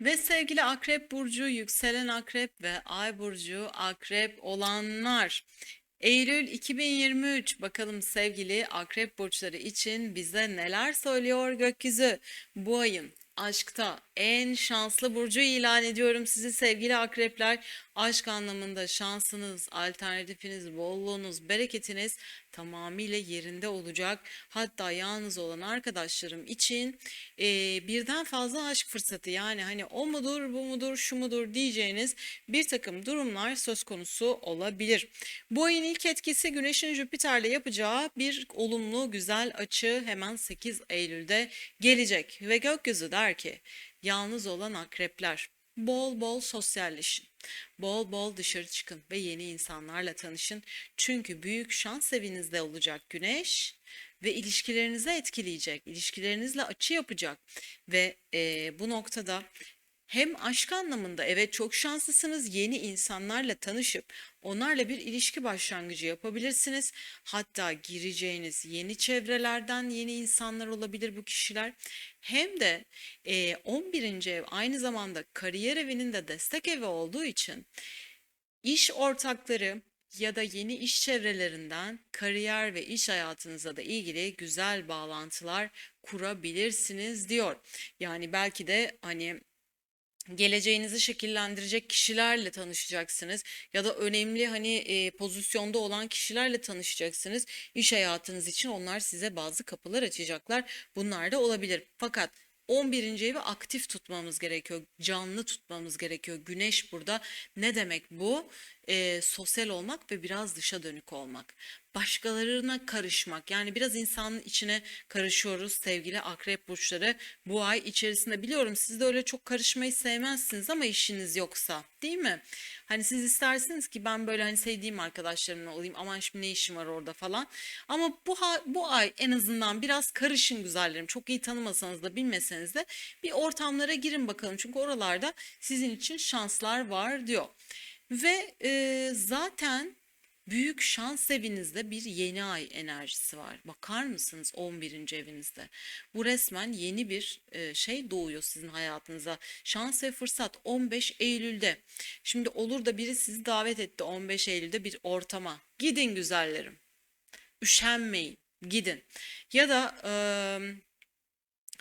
Ve sevgili Akrep Burcu, yükselen Akrep ve Ay Burcu Akrep olanlar. Eylül 2023 bakalım sevgili Akrep burçları için bize neler söylüyor gökyüzü bu ayın aşkta en şanslı burcu ilan ediyorum sizi sevgili akrepler. Aşk anlamında şansınız, alternatifiniz, bolluğunuz, bereketiniz tamamıyla yerinde olacak. Hatta yalnız olan arkadaşlarım için e, birden fazla aşk fırsatı yani hani o mudur, bu mudur, şu mudur diyeceğiniz bir takım durumlar söz konusu olabilir. Bu ayın ilk etkisi Güneş'in Jüpiter'le yapacağı bir olumlu güzel açı hemen 8 Eylül'de gelecek ve gökyüzü der ki yalnız olan akrepler bol bol sosyalleşin. Bol bol dışarı çıkın ve yeni insanlarla tanışın. Çünkü büyük şans evinizde olacak güneş ve ilişkilerinizi etkileyecek. İlişkilerinizle açı yapacak ve e, bu noktada hem aşk anlamında evet çok şanslısınız. Yeni insanlarla tanışıp onlarla bir ilişki başlangıcı yapabilirsiniz. Hatta gireceğiniz yeni çevrelerden yeni insanlar olabilir bu kişiler. Hem de e, 11. ev aynı zamanda kariyer evinin de destek evi olduğu için iş ortakları ya da yeni iş çevrelerinden kariyer ve iş hayatınıza da ilgili güzel bağlantılar kurabilirsiniz diyor. Yani belki de hani geleceğinizi şekillendirecek kişilerle tanışacaksınız ya da önemli hani e, pozisyonda olan kişilerle tanışacaksınız. İş hayatınız için onlar size bazı kapılar açacaklar. Bunlar da olabilir. Fakat 11. evi aktif tutmamız gerekiyor. Canlı tutmamız gerekiyor. Güneş burada. Ne demek bu? E, sosyal olmak ve biraz dışa dönük olmak. Başkalarına karışmak. Yani biraz insanın içine karışıyoruz sevgili akrep burçları. Bu ay içerisinde biliyorum siz de öyle çok karışmayı sevmezsiniz ama işiniz yoksa değil mi? Hani siz istersiniz ki ben böyle hani sevdiğim arkadaşlarımla olayım aman şimdi ne işim var orada falan. Ama bu, ha- bu ay en azından biraz karışın güzellerim. Çok iyi tanımasanız da bilmeseniz de bir ortamlara girin bakalım. Çünkü oralarda sizin için şanslar var diyor. Ve e, zaten büyük şans evinizde bir yeni ay enerjisi var. Bakar mısınız 11. evinizde? Bu resmen yeni bir e, şey doğuyor sizin hayatınıza. Şans ve fırsat 15 Eylül'de. Şimdi olur da biri sizi davet etti 15 Eylül'de bir ortama. Gidin güzellerim. Üşenmeyin. Gidin. Ya da e,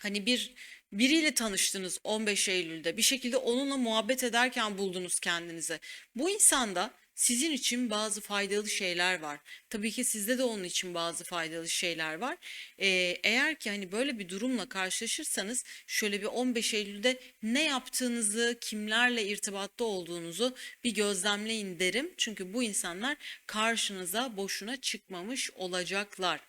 Hani bir biriyle tanıştınız 15 Eylül'de. Bir şekilde onunla muhabbet ederken buldunuz kendinizi. Bu insanda sizin için bazı faydalı şeyler var. Tabii ki sizde de onun için bazı faydalı şeyler var. Ee, eğer ki hani böyle bir durumla karşılaşırsanız şöyle bir 15 Eylül'de ne yaptığınızı, kimlerle irtibatta olduğunuzu bir gözlemleyin derim. Çünkü bu insanlar karşınıza boşuna çıkmamış olacaklar.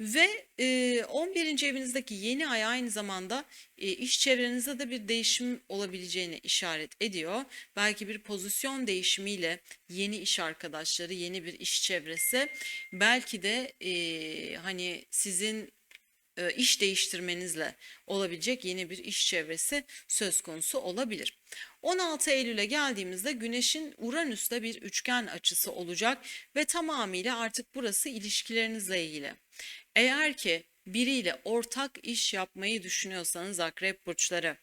Ve e, 11. evinizdeki yeni ay aynı zamanda e, iş çevrenizde de bir değişim olabileceğini işaret ediyor. Belki bir pozisyon değişimiyle yeni iş arkadaşları, yeni bir iş çevresi, belki de e, hani sizin iş değiştirmenizle olabilecek yeni bir iş çevresi söz konusu olabilir. 16 Eylül'e geldiğimizde Güneş'in Uranüs'le bir üçgen açısı olacak ve tamamıyla artık burası ilişkilerinizle ilgili. Eğer ki biriyle ortak iş yapmayı düşünüyorsanız akrep burçları,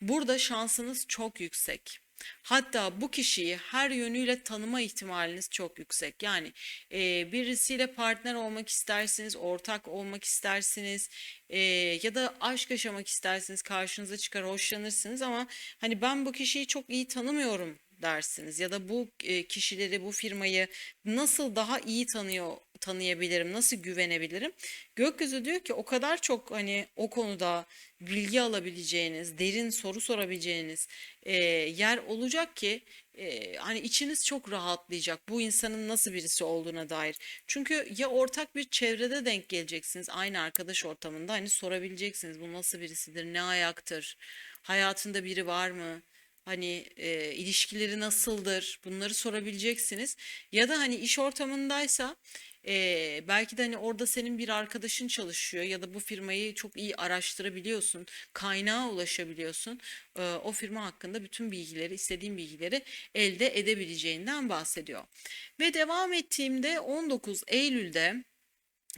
burada şansınız çok yüksek. Hatta bu kişiyi her yönüyle tanıma ihtimaliniz çok yüksek. Yani e, birisiyle partner olmak istersiniz, ortak olmak istersiniz e, ya da aşk yaşamak istersiniz, karşınıza çıkar, hoşlanırsınız ama hani ben bu kişiyi çok iyi tanımıyorum dersiniz ya da bu kişileri, bu firmayı nasıl daha iyi tanıyor tanıyabilirim, nasıl güvenebilirim? Gökyüzü diyor ki o kadar çok hani o konuda bilgi alabileceğiniz, derin soru sorabileceğiniz e, yer olacak ki e, hani içiniz çok rahatlayacak bu insanın nasıl birisi olduğuna dair. Çünkü ya ortak bir çevrede denk geleceksiniz aynı arkadaş ortamında hani sorabileceksiniz bu nasıl birisidir, ne ayaktır, hayatında biri var mı? Hani e, ilişkileri nasıldır? Bunları sorabileceksiniz. Ya da hani iş ortamındaysa e, belki de hani orada senin bir arkadaşın çalışıyor ya da bu firmayı çok iyi araştırabiliyorsun, kaynağa ulaşabiliyorsun. E, o firma hakkında bütün bilgileri, istediğin bilgileri elde edebileceğinden bahsediyor. Ve devam ettiğimde 19 Eylül'de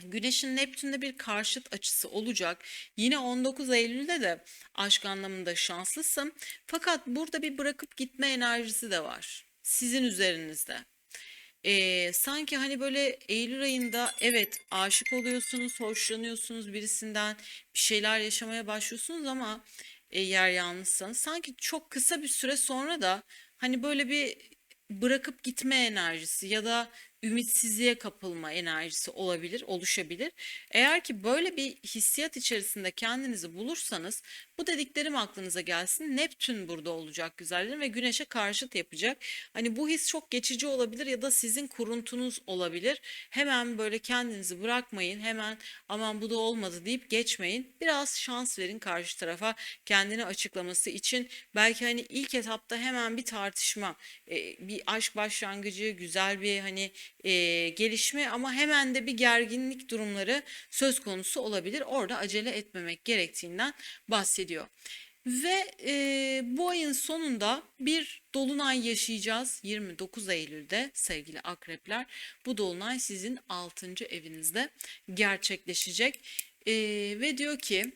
Güneşin Neptün'de bir karşıt açısı olacak. Yine 19 Eylül'de de aşk anlamında şanslısın. Fakat burada bir bırakıp gitme enerjisi de var. Sizin üzerinizde. Ee, sanki hani böyle Eylül ayında evet aşık oluyorsunuz, hoşlanıyorsunuz birisinden, bir şeyler yaşamaya başlıyorsunuz ama eğer yalnızsanız sanki çok kısa bir süre sonra da hani böyle bir bırakıp gitme enerjisi ya da ümitsizliğe kapılma enerjisi olabilir, oluşabilir. Eğer ki böyle bir hissiyat içerisinde kendinizi bulursanız bu dediklerim aklınıza gelsin. Neptün burada olacak güzellerim ve Güneş'e karşıt yapacak. Hani bu his çok geçici olabilir ya da sizin kuruntunuz olabilir. Hemen böyle kendinizi bırakmayın. Hemen aman bu da olmadı deyip geçmeyin. Biraz şans verin karşı tarafa kendini açıklaması için. Belki hani ilk etapta hemen bir tartışma, e, bir aşk başlangıcı, güzel bir hani e, gelişme ama hemen de bir gerginlik durumları söz konusu olabilir. Orada acele etmemek gerektiğinden bahsediyor. Ve e, bu ayın sonunda bir dolunay yaşayacağız 29 Eylül'de sevgili akrepler. Bu dolunay sizin 6. evinizde gerçekleşecek. E, ve diyor ki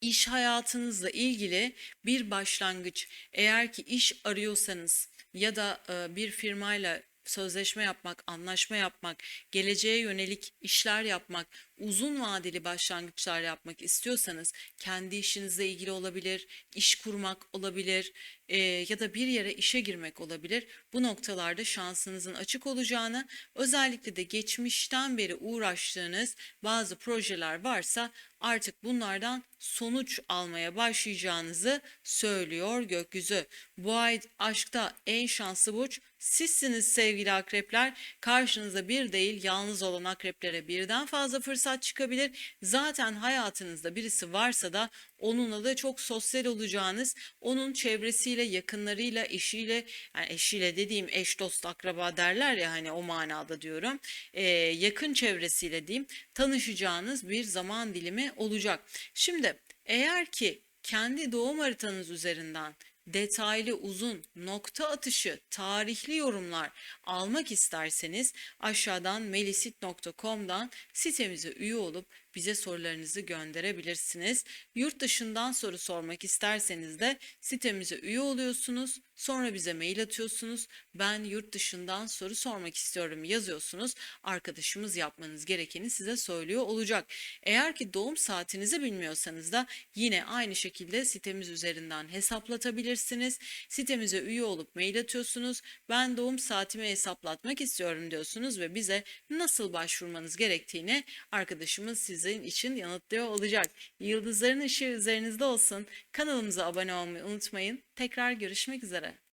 iş hayatınızla ilgili bir başlangıç. Eğer ki iş arıyorsanız ya da bir firmayla sözleşme yapmak, anlaşma yapmak, geleceğe yönelik işler yapmak, uzun vadeli başlangıçlar yapmak istiyorsanız kendi işinizle ilgili olabilir, iş kurmak olabilir e, ya da bir yere işe girmek olabilir. Bu noktalarda şansınızın açık olacağını, özellikle de geçmişten beri uğraştığınız bazı projeler varsa artık bunlardan sonuç almaya başlayacağınızı söylüyor gökyüzü. Bu ay aşkta en şanslı burç sizsiniz sevgili akrepler. Karşınıza bir değil yalnız olan akreplere birden fazla fırsat çıkabilir. Zaten hayatınızda birisi varsa da onunla da çok sosyal olacağınız, onun çevresiyle, yakınlarıyla, eşiyle, yani eşiyle dediğim eş, dost, akraba derler ya hani o manada diyorum. Ee, yakın çevresiyle diyeyim tanışacağınız bir zaman dilimi olacak. Şimdi eğer ki kendi doğum haritanız üzerinden detaylı, uzun, nokta atışı, tarihli yorumlar almak isterseniz aşağıdan melisit.com'dan sitemize üye olup bize sorularınızı gönderebilirsiniz. Yurt dışından soru sormak isterseniz de sitemize üye oluyorsunuz. Sonra bize mail atıyorsunuz. Ben yurt dışından soru sormak istiyorum yazıyorsunuz. Arkadaşımız yapmanız gerekeni size söylüyor olacak. Eğer ki doğum saatinizi bilmiyorsanız da yine aynı şekilde sitemiz üzerinden hesaplatabilirsiniz. Sitemize üye olup mail atıyorsunuz. Ben doğum saatimi hesaplatmak istiyorum diyorsunuz ve bize nasıl başvurmanız gerektiğini arkadaşımız sizin için yanıtlıyor olacak. Yıldızların ışığı üzerinizde olsun. Kanalımıza abone olmayı unutmayın. Tekrar görüşmek üzere.